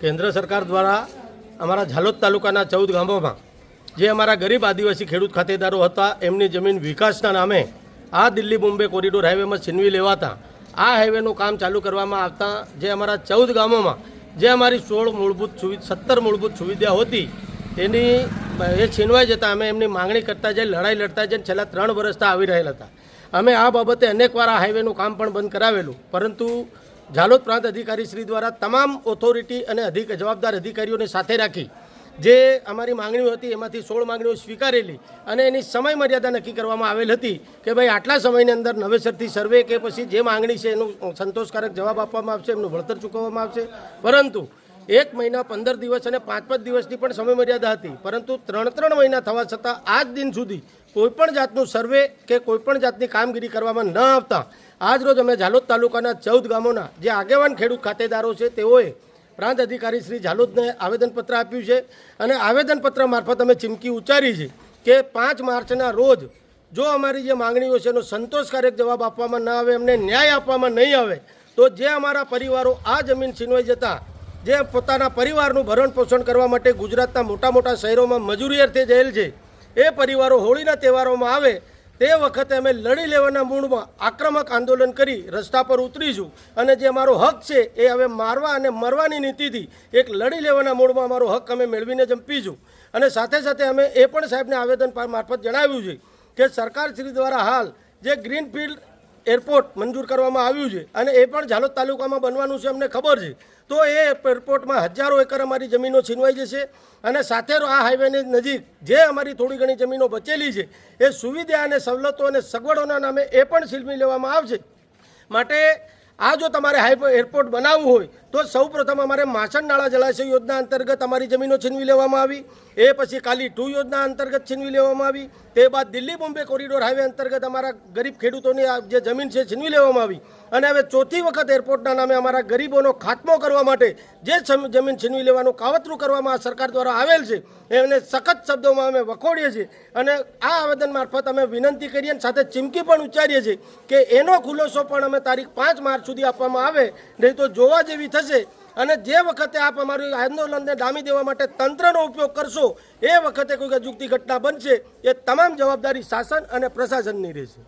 કેન્દ્ર સરકાર દ્વારા અમારા ઝાલોદ તાલુકાના ચૌદ ગામોમાં જે અમારા ગરીબ આદિવાસી ખેડૂત ખાતેદારો હતા, એમની જમીન વિકાસના નામે આ દિલ્હી મુંબઈ કોરિડોર હાઈવેમાં છીનવી લેવાતા, આ હાઈવેનું કામ ચાલુ કરવામાં આવતા જે અમારા ચૌદ ગામોમાં જે અમારી સોળ મૂળભૂત સુવિધા સત્તર મૂળભૂત સુવિધાઓ હતી, તેની, એ છીનવાઈ જતાં અમે એમની માંગણી કરતા જઈ, લડાઈ લડતા જઈને છેલ્લા ત્રણ વર્ષથી આવી રહેલા હતા. અમે આ બાબતે અનેકવાર આ હાઈવેનું કામ પણ બંધ કરાવેલું, પરંતુ ઝાલોદ પ્રાંત અધિકારી શ્રી દ્વારા તમામ ઓથોરિટી અને અધિક જવાબદાર અધિકારીઓને સાથે રાખી જે અમારી માંગણીઓ હતી એમાંથી સોળ માંગણીઓ સ્વીકારેલી અને એની સમય મર્યાદા નક્કી કરવામાં આવેલ હતી કે ભાઈ આટલા સમયની અંદર નવેસરથી સર્વે કે પછી જે માંગણી છે એનું સંતોષકારક જવાબ આપવામાં આવશે, એમનું વળતર ચૂકવવામાં આવશે. પરંતુ એક મહિના પંદર દિવસ અને પાંચ પાંચ દિવસની પણ સમય મર્યાદા હતી. પરંતુ ત્રણ ત્રણ મહિના થવા છતાં આજ દિન સુધી કોઈપણ જાતનું સર્વે કે કોઈપણ જાતની કામગીરી કરવામાં ન આવતા, આજ રોજ અમે ઝાલોદ તાલુકાના ચૌદ ગામોના જે આગેવાન ખેડૂત ખાતેદારો છે, તેઓએ પ્રાંત અધિકારી શ્રી ઝાલોદને આવેદનપત્ર આપ્યું છે અને આવેદનપત્ર મારફત અમે ચીમકી ઉચ્ચારી છે કે પાંચ માર્ચના રોજ જો અમારી જે માંગણીઓ છે એનો સંતોષકારક જવાબ આપવામાં ન આવે, એમને ન્યાય આપવામાં નહીં આવે, તો જે અમારા પરિવારો આ જમીન છીનવાઈ જતા જે પોતાના પરિવારનું ભરણ પોષણ કરવા માટે ગુજરાતના મોટા મોટા શહેરોમાં મજૂરી અર્થે જયેલ છે. એ પરિવારો હોળીના તહેવારોમાં આવે તે વખતે અમે લડી લેવાના મૂળમાં આક્રમક આંદોલન કરી રસ્તા પર ઉતરીશું. અને જે અમારો હક છે એ હવે મારવા અને મરવાની નીતિથી એક લડી લેવાના મૂળમાં અમારો હક અમે મેળવીને જંપીશું અને સાથે સાથે અમે એ પણ સાહેબને આવેદન મારફત જણાવ્યું છે કે સરકાર શ્રી દ્વારા હાલ જે ગ્રીનફિલ્ડ એરપોર્ટ મંજૂર કરવામાં આવ્યું છે અને એ પણ ઝાલોદ તાલુકામાં બનવાનું છે અમને ખબર છે. તો એ એરપોર્ટમાં હજારો એકર અમારી જમીનો છીનવાઈ જશે અને સાથે આ હાઈવેની નજીક જે અમારી થોડી ઘણી જમીનો બચેલી છે, એ સુવિધા અને સવલતો અને સગવડોના નામે એ પણ છીનવી લેવામાં આવશે. માટે આ જો તમારે હાઈ એરપોર્ટ બનાવવું હોય તો સૌપ્રથમ અમારે માસણ નાળા જળાશય યોજના અંતર્ગત અમારી જમીનો છીનવી લેવામાં આવી. એ પછી કાલી ટુ યોજના અંતર્ગત છીનવી લેવામાં આવી. તે બાદ દિલ્હી બોમ્બે કોરિડોર હાઈવે અંતર્ગત અમારા ગરીબ ખેડૂતોની જે જમીન છે છીનવી લેવામાં આવી. અને હવે ચોથી વખત એરપોર્ટના નામે અમારા ગરીબોનો ખાત્મો કરવા માટે જે જમીન છીનવી લેવાનું કાવતરું કરવામાં સરકાર દ્વારા આવેલ છે, એને સખત શબ્દોમાં અમે વખોડીએ છીએ. અને આ આવેદન મારફત અમે વિનંતી કરીએ અને સાથે ચીમકી પણ ઉચ્ચારીએ છીએ કે એનો ખુલાસો પણ અમે તારીખ પાંચ માર્ચ સુધી આપવામાં આવે. નહીં તો જોવા જેવી થશે. અને જે વખતે આપ અમારું આંદોલનને ડામી દેવા માટે તંત્રનો ઉપયોગ કરશો, એ વખતે કોઈ અજુગતી ઘટના બનશે, એ તમામ જવાબદારી શાસન અને પ્રશાસનની રહેશે.